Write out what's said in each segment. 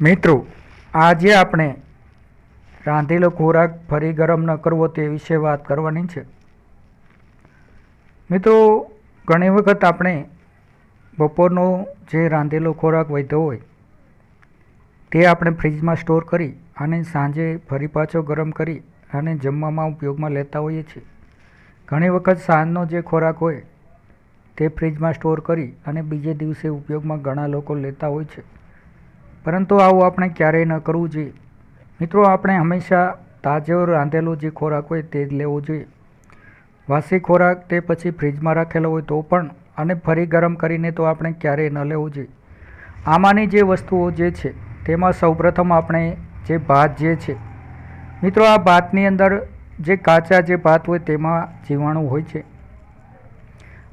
મિત્રો, આજે આપણે રાંધેલો ખોરાક ફરી ગરમ ન કરવો તે વિશે વાત કરવાની છે. મિત્રો, ઘણી વખત આપણે બપોરનો જે રાંધેલો ખોરાક વધ્યો હોય, તે આપણે ફ્રીજમાં સ્ટોર કરી અને સાંજે ફરી પાછો ગરમ કરી અને જમવામાં ઉપયોગમાં લેતા હોઈએ છીએ. ઘણી વખત સાંજનો જે ખોરાક હોય, તે ફ્રીજમાં સ્ટોર કરી અને બીજે દિવસે ઉપયોગમાં ઘણા લોકો લેતા હોય છે. પરંતુ આવું આપણે ક્યારેય ન કરવું જોઈએ. મિત્રો, આપણે હંમેશા તાજો રાંધેલો જે ખોરાક હોય તે જ લેવો જોઈએ. વાસી ખોરાક તે પછી ફ્રીજમાં રાખેલો હોય તો પણ, અને ફરી ગરમ કરીને તો આપણે ક્યારેય ન લેવું જોઈએ. આમાંની જે વસ્તુઓ જે છે, તેમાં સૌપ્રથમ આપણે જે ભાત જે છે. મિત્રો, આ ભાતની અંદર જે કાચા જે ભાત હોય તેમાં જીવાણુ હોય છે.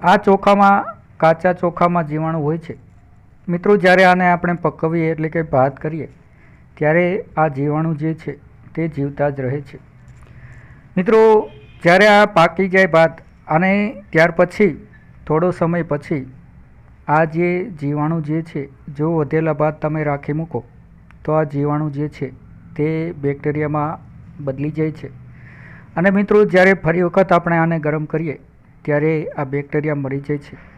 આ ચોખામાં, કાચા ચોખામાં જીવાણુ હોય છે. મિત્રો, જ્યારે આને આપણે પકવીએ, એટલે કે ભાત કરીએ, ત્યારે આ જીવાણુ જે છે, તે જીવતા જ રહે છે. મિત્રો, જ્યારે આ પાકી જાય ભાત, અને ત્યાર પછી, થોડો સમય પછી, આ જે જીવાણુ જે છે, જો વધેલા ભાત તમે રાખી મૂકો, તો આ જીવાણુ જે છે, તે બેક્ટેરિયામાં બદલી જાય છે. અને મિત્રો, જ્યારે ફરી વખત આપણે આને ગરમ કરીએ, ત્યારે આ બેક્ટેરિયા મરી જાય છે.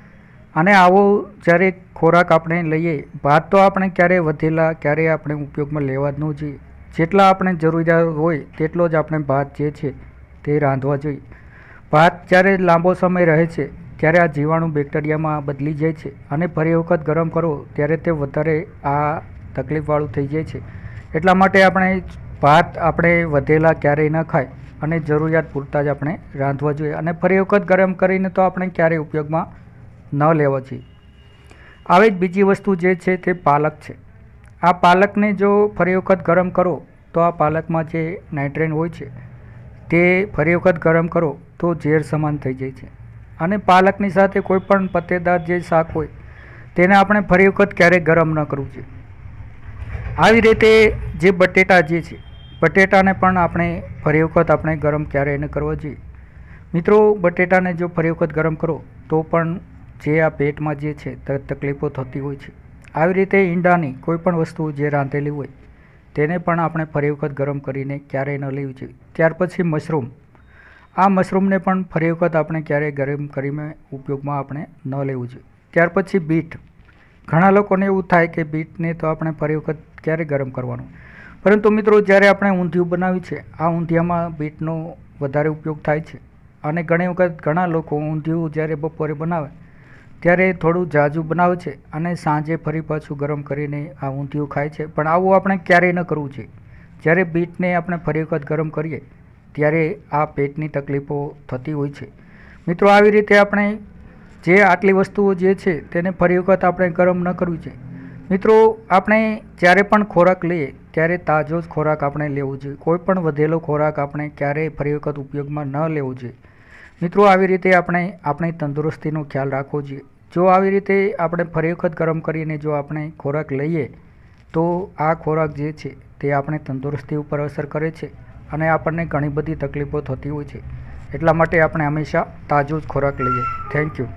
અને આવો જ્યારે ખોરાક આપણે લઈએ, ભાત તો આપણે ક્યારેય વધેલા, ક્યારેય આપણે ઉપયોગમાં લેવા જ ન જોઈએ જેટલા આપણે જરૂરિયાત હોય તેટલો જ આપણે ભાત જે છે તે રાંધવા જોઈએ. ભાત જ્યારે લાંબો સમય રહે છે, ત્યારે આ જીવાણુ બેક્ટેરિયામાં બદલી જાય છે અને ફરી વખત ગરમ કરો, ત્યારે તે વધારે આ તકલીફવાળું થઈ જાય છે. એટલા માટે આપણે ભાત આપણે વધેલા ક્યારેય ન ખાય અને જરૂરિયાત પૂરતા જ આપણે રાંધવા જોઈએ. અને ફરી વખત ગરમ કરીને તો આપણે ક્યારેય ઉપયોગમાં ન લેવા જોઈએ. આવી જ બીજી વસ્તુ જે છે તે પાલક છે. આ પાલકને જો ફરી વખત ગરમ કરો, તો આ પાલકમાં જે નાઇટ્રેન હોય છે, તે ફરી વખત ગરમ કરો, તો ઝેર સમાન થઈ જાય છે. અને પાલકની સાથે કોઈ પણ પત્તેદાર જે શાક હોય, તેને આપણે ફરી વખત ક્યારેય ગરમ ન કરવું જોઈએ. આવી રીતે જે બટેટા જે છે, બટેટાને પણ આપણે ફરી વખત આપણે ગરમ ક્યારેય ન કરવો જોઈએ. મિત્રો, બટેટાને જો ફરી વખત ગરમ કરો, તો પણ જે આ પેટમાં જે છે તે તકલીફો થતી હોય છે. આવી રીતે ઈંડાની કોઈ પણ વસ્તુ જે રાંધેલી હોય, તેને પણ આપણે ફરી વખત ગરમ કરીને ક્યારેય ન લેવી જોઈએ. ત્યાર પછી મશરૂમ. આ મશરૂમને પણ ફરી વખત આપણે ક્યારેય ગરમ કરીને ઉપયોગમાં આપણે ન લેવું જોઈએ. ત્યાર પછી બીટ. ઘણા લોકોને એવું થાય કે બીટને તો આપણે ફરી વખત ક્યારે ગરમ કરવાનું? પરંતુ મિત્રો, જ્યારે આપણે ઊંધિયું બનાવ્યું છે, આ ઊંધિયામાં બીટનો વધારે ઉપયોગ થાય છે. અને ઘણી વખત ઘણા લોકો ઊંધિયું જ્યારે બપોરે બનાવે ત્યારે થોડું ઝાઝું બનાવે છે અને સાંજે ફરી પાછું ગરમ કરીને આ ઊંધિયું ખાય છે. પણ આવું આપણે ક્યારેય ન કરવું જોઈએ જ્યારે બીટને આપણે ફરી વખત ગરમ કરીએ, ત્યારે આ પેટની તકલીફો થતી હોય છે. મિત્રો, આવી રીતે આપણે જે આટલી વસ્તુઓ જે છે, તેને ફરી વખત આપણે ગરમ ન કરવી જોઈએ મિત્રો, આપણે જ્યારે પણ ખોરાક લઈએ, ત્યારે તાજો જ ખોરાક આપણે લેવો જોઈએ. કોઈ પણ વધેલો ખોરાક આપણે ક્યારેય ફરી વખત ઉપયોગમાં ન લેવો જોઈએ. મિત્રો, આવી રીતે આપણે આપણી તંદુરસ્તીનો ખ્યાલ રાખવો જોઈએ. જો આવી રીતે આપણે ફરી વખત ગરમ કરીને જો આપણે ખોરાક લઈએ, તો આ ખોરાક જે છે તે આપણે તંદુરસ્તી ઉપર અસર કરે છે અને આપણને ઘણી બધી તકલીફો થતી હોય છે. એટલા માટે આપણે હંમેશા તાજો જ ખોરાક લઈએ. Thank you